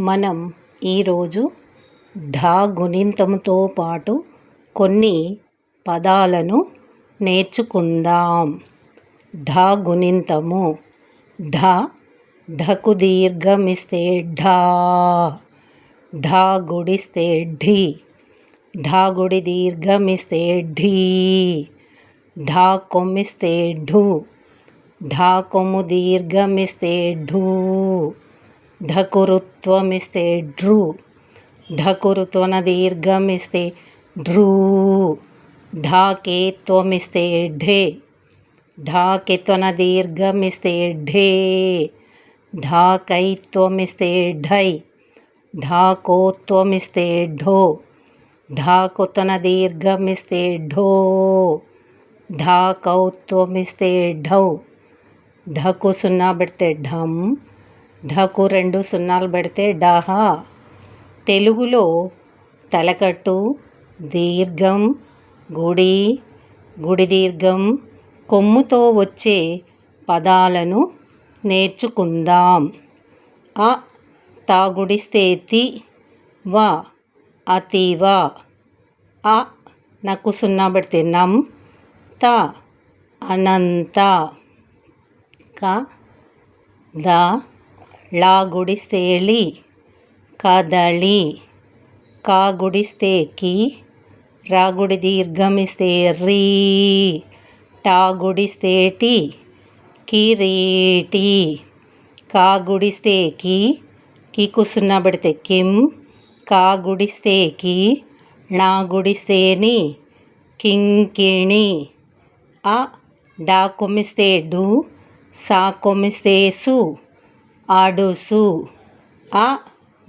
మనం ఈరోజు ధా గుణింతంతో పాటు కొన్ని పదాలను నేర్చుకుందాం. ధా గుణింతము. ధ ధకు దీర్ఘమిస్తే ఢా. ఢా గుడిస్తే ఢీ. ఢా గుడి దీర్ఘమిస్తే ఢీ. ఢా కొమ్మిస్తే ఢూ. ఢా కొమ్ము దీర్ఘమిస్తే ఢూ. ఢకురుత్వమిస్తే ఢృ ఢకురుత్వన దీర్ఘమిస్తే ఢృ ఢాకేత్వమిస్తే ఢే ఢాకెత్వన దీర్ఘమిస్తే ఢే ఢాకైత్వమిస్తే ఢై ఢాకోత్వమిస్తే ఢో ఢాకుతన దీర్ఘమిస్తే ఢో ఢాకౌత్వమిస్తే ఢౌ ఢకు సున్నా పెడితే ఢమ్ ఢకు రెండు సున్నాలు పెడితే డాహా తెలుగులో తలకట్టు దీర్ఘం గుడి గుడి దీర్ఘం కొమ్ముతో వచ్చే పదాలను నేర్చుకుందాం. అ తాగుడిస్తే తి వ అతివ. అ నాకు సున్నా పెడితే నం త అనంత. క ద లా గుడిస్తే లి కదళి కా గుడిస్తే కి రా దీర్ఘమిస్తే రీ టా కిరీటి కాగుడిస్తేకి కి కి కుసున్న కిం కా నా గుడిస్తే కింకిణి ఆ డా కొమ్మిస్తే డు సా కొమ్మిస్తే సు ఆడుసు. ఆ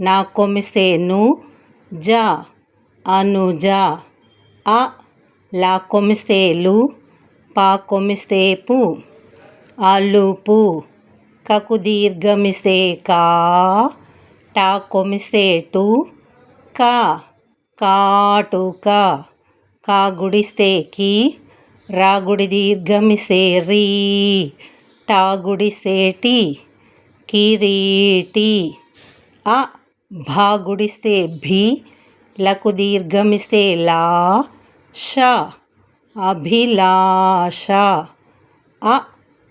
నా కొమిసేను జ అనుజ. ఆ లా కొమిసేలు పా కొమిసేపు. అలుపు కకు దీర్ఘమిసే కా టా కొమిసేటు కా కాటుక. కా గుడిసేకి రా గుడి దీర్ఘమిసే రీ టా కిరీటి. అ. భా గుడిస్తే భి. లకు దీర్ఘమిస్తే లా. ష. అభిలాష. అ.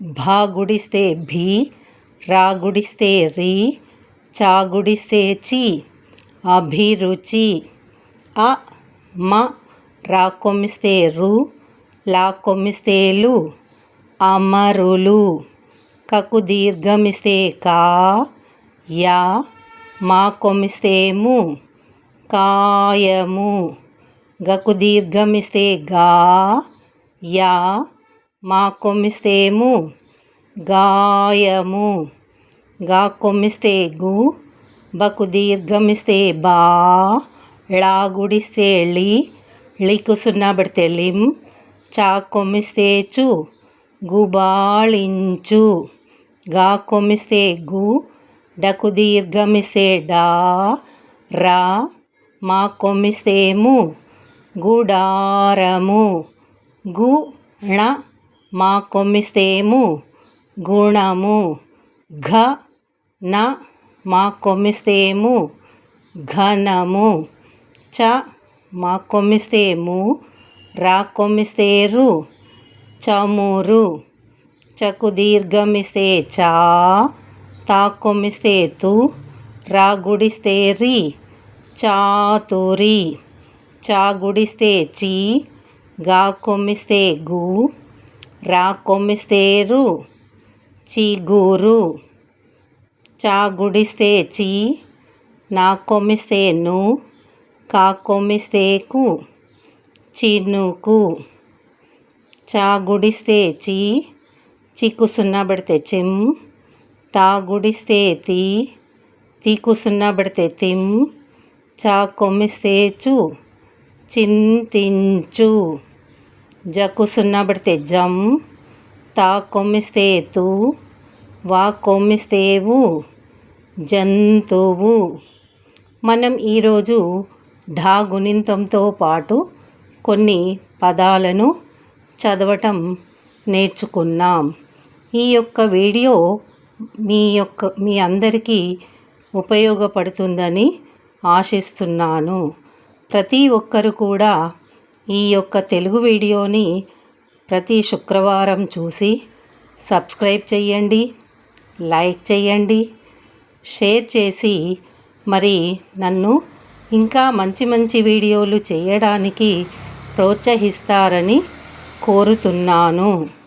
భా గుడిస్తే భి. రా గుడిస్తే రి. చా గుడిస్తే చి. అభిరుచి. అ. మ. రా కొమ్మిస్తే రు. లా కొమ్మిస్తే లు. అమరులు. కకు దీర్ఘమిస్తే కా యా మా కొమిస్తే ము కాయము. గకు దీర్ఘమిస్తే గా యా మా కొమ్మిస్తే ము గాయము. గా కొమ్మిస్తే గు బకు దీర్ఘమిస్తే బా ళా గుడిస్తే ళి ళికు సున్నా పెడితే లిం చా కొమ్మిస్తే చు గుబాళించు. గా కొమిసే గు డకు దీర్ఘమిసే డా రా మా కొమిసేము గుడారము గు ణ మా కొమిసేము గుణము ఘ న మా కొమిసేము ఘనము చ మా కొమిసేము రా కొమిసేరు చమురు చకు దీర్ఘమిసే చా తా తు రాగుడిస్తే రి చాతురి చా గుడిస్తే చి గా కొమ్మిస్తే గు రా కొమ్మిస్తే రు చిగురు చా గుడిస్తే చి నా కొమ్మిస్తే ను కా కొమ్మిస్తే కు చినుకు చా గుడిస్తే చీ చీకు సున్నా పెడితే చిమ్ తాగుడిస్తే తీ తీకు సున్నా పెడితే తిమ్ చా కొమ్మిస్తే చు చింతించు. జకు సున్నా పెడితే జమ్ తా కొమ్మిస్తే తూ వా కొమ్మిస్తేవు జంతువు. మనం ఈరోజు ఢా గుణింతంతో పాటు కొన్ని పదాలను చదవటం నేర్చుకున్నాం. ఈ యొక్క వీడియో మీ యొక్క మీ అందరికీ ఉపయోగపడుతుందని ఆశిస్తున్నాను. ప్రతి ఒక్కరు కూడా ఈ యొక్క తెలుగు వీడియోని ప్రతి శుక్రవారం చూసి సబ్స్క్రైబ్ చేయండి లైక్ చేయండి షేర్ చేసి మరి నన్ను ఇంకా మంచి మంచి వీడియోలు చేయడానికి ప్రోత్సహిస్తారని కోరుతున్నాను.